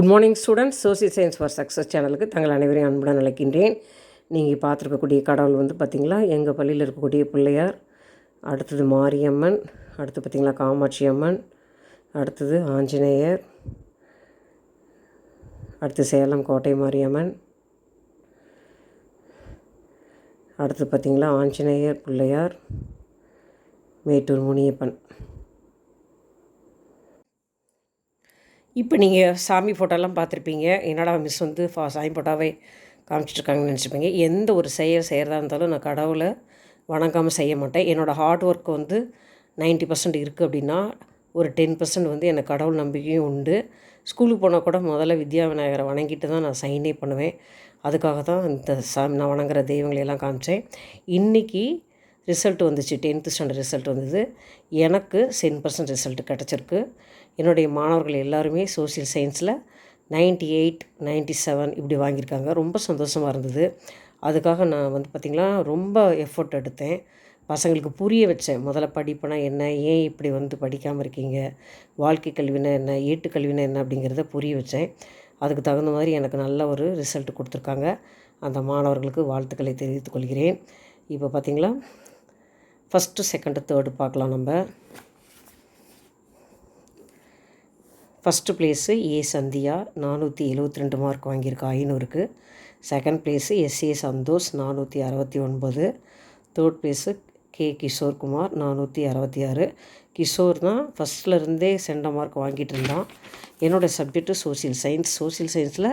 Good morning students social science for success சேனலுக்கு தங்கள் அனைவரையும் அன்புடன் அழைக்கின்றேன். நீங்கள் பார்த்துருக்கக்கூடிய கடவுள் வந்து பார்த்திங்களா எங்கள் பள்ளியில் இருக்கக்கூடிய பிள்ளையார் அடுத்தது மாரியம்மன் அடுத்து பார்த்திங்களா காமாட்சி அம்மன் அடுத்தது ஆஞ்சநேயர் அடுத்து சேலம் கோட்டை மாரியம்மன் அடுத்து பார்த்திங்களா ஆஞ்சநேயர் பிள்ளையார் மேட்டூர் முனியப்பன். இப்போ நீங்கள் சாமி ஃபோட்டோலாம் பார்த்துருப்பீங்க. என்னடா மிஸ் வந்து ஃபா சாமி ஃபோட்டோவே காமிச்சிட்ருக்காங்கன்னு நினச்சிப்பீங்க எந்த ஒரு செயல் செய்கிறதா இருந்தாலும் நான் கடவுளை வணங்காமல் செய்ய மாட்டேன். என்னோடய ஹார்ட் ஒர்க் வந்து நைன்ட்டி பர்சன்ட் இருக்குது அப்படின்னா ஒரு டென் பர்சன்ட் வந்து எனக்கு கடவுள் நம்பிக்கையும் உண்டு. ஸ்கூலுக்கு போனால் கூட முதல்ல வித்யா விநாயகரை வணங்கிட்டு தான் நான் சைனே பண்ணுவேன். அதுக்காக தான் இந்த சாமி நான் வணங்குற தெய்வங்களையெல்லாம் காமிச்சேன். இன்றைக்கி ரிசல்ட் வந்துச்சு. டென்த்து ஸ்டாண்டர்ட் ரிசல்ட் வந்தது. எனக்கு டென் பர்சன்ட் ரிசல்ட் கிடச்சிருக்கு. என்னுடைய மாணவர்கள் எல்லாருமே சோசியல் சயின்ஸில் நைன்ட்டி எயிட் நைன்ட்டி செவன் இப்படி வாங்கியிருக்காங்க. ரொம்ப சந்தோஷமாக இருந்தது. அதுக்காக நான் வந்து பார்த்திங்களா ரொம்ப எஃபர்ட் எடுத்தேன். பசங்களுக்கு புரிய வச்சேன். முதல்ல படிப்புனா என்ன? ஏன் இப்படி வந்து படிக்காமல் இருக்கீங்க? வாழ்க்கை கல்வினா என்ன? ஏட்டு கல்வினா என்ன? அப்படிங்கிறத புரிய வச்சேன். அதுக்கு தகுந்த மாதிரி எனக்கு நல்ல ஒரு ரிசல்ட் கொடுத்துருக்காங்க. அந்த மாணவர்களுக்கு வாழ்த்துக்களை தெரிவித்துக்கொள்கிறேன் இப்போ பார்த்திங்களா? ஃபஸ்ட்டு செகண்டு தேர்டு பார்க்கலாம் நம்ம. ஃபஸ்ட்டு ப்ளேஸு ஏ சந்தியா நானூற்றி எழுவத்தி ரெண்டு மார்க் வாங்கியிருக்கா ஐநூறுக்கு. செகண்ட் ப்ளேஸு எஸ்ஏ சந்தோஷ் நானூற்றி அறுபத்தி ஒன்பது. தேர்ட் ப்ளேஸு கே கிஷோர்குமார் நானூற்றி அறுபத்தி ஆறு. கிஷோர் தான் ஃபஸ்ட்லேருந்தே சென்ட மார்க் வாங்கிட்டு இருந்தான். என்னோடய சப்ஜெக்ட்டு சோசியல் சயின்ஸ் சோசியல் சயின்ஸில்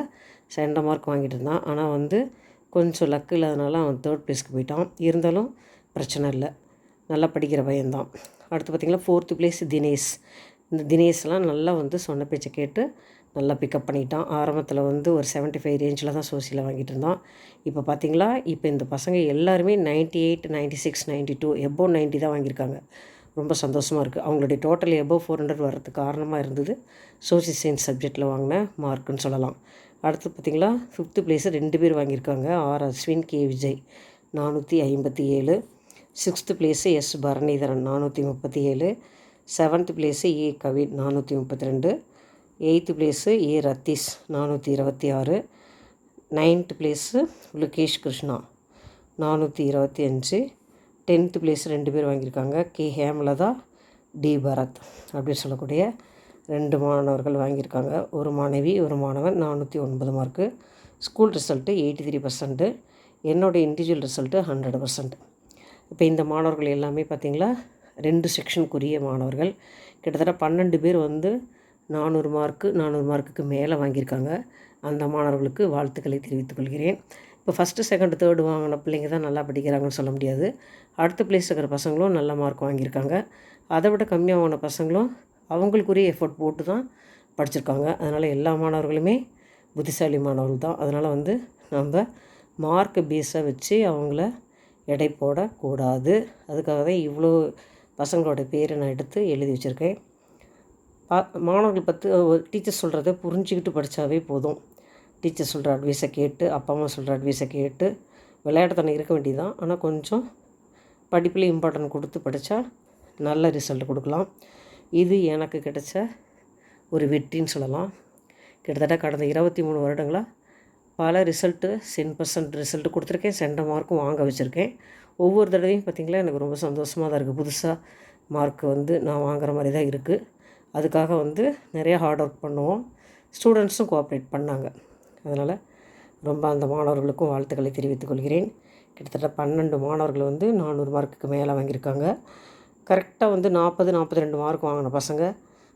சென்ட மார்க் வாங்கிட்டு இருந்தான். ஆனால் வந்து கொஞ்சம் லக்கு இல்லாதனால அவன் தேர்ட் ப்ளேஸ்க்கு போயிட்டான். இருந்தாலும் பிரச்சனை இல்லை. நல்லா படிக்கிற பையன்தான். அடுத்து பார்த்திங்கன்னா ஃபோர்த்து ப்ளேஸ் தினேஷ். இந்த தினேஷ்லாம் நல்லா வந்து சொன்ன பேச்சை கேட்டு நல்லா பிக்கப் பண்ணிட்டான். ஆரம்பத்தில் வந்து ஒரு செவன்ட்டி ஃபைவ் ரேஞ்சில் தான் சோசியலில் வாங்கிட்டு இருந்தான். இப்போ பார்த்தீங்களா இப்போ இந்த பசங்க எல்லாருமே ninety eight ninety six ninety two எபோ நைன்ட்டி தான் வாங்கியிருக்காங்க. ரொம்ப சந்தோஷமாக இருக்குது அவங்களுடைய டோட்டல் எபோ ஃபோர் ஹண்ட்ரட் வர்றதுக்கு காரணமாக இருந்தது. சோசியல் சயின்ஸ் சப்ஜெக்டில் வாங்கின மார்க்குன்னு சொல்லலாம். அடுத்து பார்த்திங்களா ஃபிஃப்த்து பிளேஸு ரெண்டு பேர் வாங்கியிருக்காங்க. R Ashwin K Vijay. நானூற்றி ஐம்பத்தி ஏழு. சிக்ஸ்த்து பிளேஸு எஸ் பரணிதரன் நானூற்றி முப்பத்தி ஏழு செவன்த் பிளேஸு ஏ கவின் நானூற்றி முப்பத்தி ரெண்டு எயித்து பிளேஸு ஏ ரத்தீஷ் நானூற்றி இருபத்தி ஆறு நைன்த்து பிளேஸு லுகேஷ் கிருஷ்ணா நானூற்றி இருபத்தி அஞ்சு டென்த்து பிளேஸ் ரெண்டு பேர் வாங்கியிருக்காங்க. கே ஹேமலதா டி பரத் அப்படின்னு சொல்லக்கூடிய ரெண்டு மாணவர்கள் வாங்கியிருக்காங்க. ஒரு மாணவி ஒரு மாணவன் நானூற்றி ஒன்பது mark. School result eighty three percent. என்னோடய இண்டிவிஜுவல் ரிசல்ட்டு ஹண்ட்ரட் பர்சன்ட் இப்போ இந்த மாணவர்கள் எல்லாமே பார்த்திங்களா? ரெண்டு செக்ஷனுக்குரிய மாணவர்கள். கிட்டத்தட்ட பன்னெண்டு பேர் வந்து நானூறு மார்க்கு நானூறு மார்க்குக்கு மேலே வாங்கியிருக்காங்க. அந்த மாணவர்களுக்கு வாழ்த்துக்களை தெரிவித்துக் கொள்கிறேன். இப்போ ஃபஸ்ட்டு செகண்ட் தேர்டு வாங்கின பிள்ளைங்க தான் நல்லா படிக்கிறாங்கன்னு சொல்ல முடியாது. அடுத்த பிளேஸ் இருக்கிற பசங்களும் நல்ல மார்க் வாங்கியிருக்காங்க. அதை விட கம்மியாக வாங்கின பசங்களும் அவங்களுக்குரிய எஃபர்ட் போட்டு தான் படிச்சிருக்காங்க. அதனால் எல்லா மாணவர்களுமே புத்திசாலி மாணவர்கள் தான். அதனால் வந்து நம்ம மார்க்கை பேஸாக வச்சு அவங்கள எடை போடக்கூடாது. அதுக்காக தான் இவ்வளோ பசங்களோட பேரை நான் எடுத்து எழுதி வச்சுருக்கேன். பா மாணவர்கள் பற்றி டீச்சர் சொல்கிறத புரிஞ்சுக்கிட்டு படித்தாவே போதும். டீச்சர் சொல்கிற அட்வைஸை கேட்டு அப்பா அம்மா சொல்கிற அட்வைஸை கேட்டு விளையாட்டுத்தனம் இருக்க வேண்டியதான் ஆனால் கொஞ்சம் படிப்பில் இம்பார்ட்டன்ட் கொடுத்து படித்தா நல்ல ரிசல்ட் கொடுக்கலாம். இது எனக்கு கிடைச்ச ஒரு வெற்றின்னு சொல்லலாம். கிட்டத்தட்ட கடந்த இருபத்தி மூணு வருடங்களாக பல ரிசல்ட்டு சென் பர்சன்ட் ரிசல்ட்டு கொடுத்துருக்கேன். சென்ட மார்க்கும் வாங்க வச்சுருக்கேன். ஒவ்வொரு தடவையும் பார்த்திங்களா எனக்கு ரொம்ப சந்தோஷமாக தான் இருக்குது புதுசாக மார்க் வந்து நான் வாங்குகிற மாதிரி தான் இருக்குது அதுக்காக வந்து நிறையா ஹார்ட் ஒர்க் பண்ணுவோம். ஸ்டூடெண்ட்ஸும் கோஆப்ரேட் பண்ணாங்க. அதனால் ரொம்ப அந்த மாணவர்களுக்கும் வாழ்த்துக்களை தெரிவித்துக் கொள்கிறேன். கிட்டத்தட்ட பன்னெண்டு மாணவர்கள் வந்து நானூறு மார்க்குக்கு மேலே வாங்கியிருக்காங்க. கரெக்டாக வந்து நாற்பது நாற்பத்தி ரெண்டு மார்க் வாங்கின பசங்க.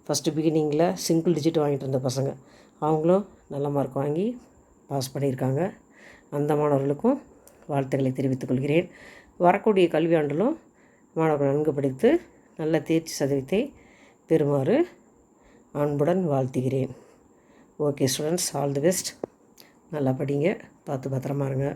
ஃபஸ்ட்டு பிகினிங்கில் சிங்கிள் டிஜிட் வாங்கிட்டு இருந்த பசங்க. அவங்களும் நல்ல மார்க் வாங்கி பாஸ் பண்ணியிருக்காங்க. அந்த மாணவர்களுக்கும் வாழ்த்துக்களை தெரிவித்துக் கொள்கிறேன். வரக்கூடிய கல்வியாண்டிலும் மாணவர்கள் நன்கு படித்து நல்ல தேர்ச்சி சதவீதத்தை பெறுமாறு அன்புடன் வாழ்த்துகிறேன். Okay students all the best. நல்லா படிங்க பார்த்து பத்திரமா இருங்க.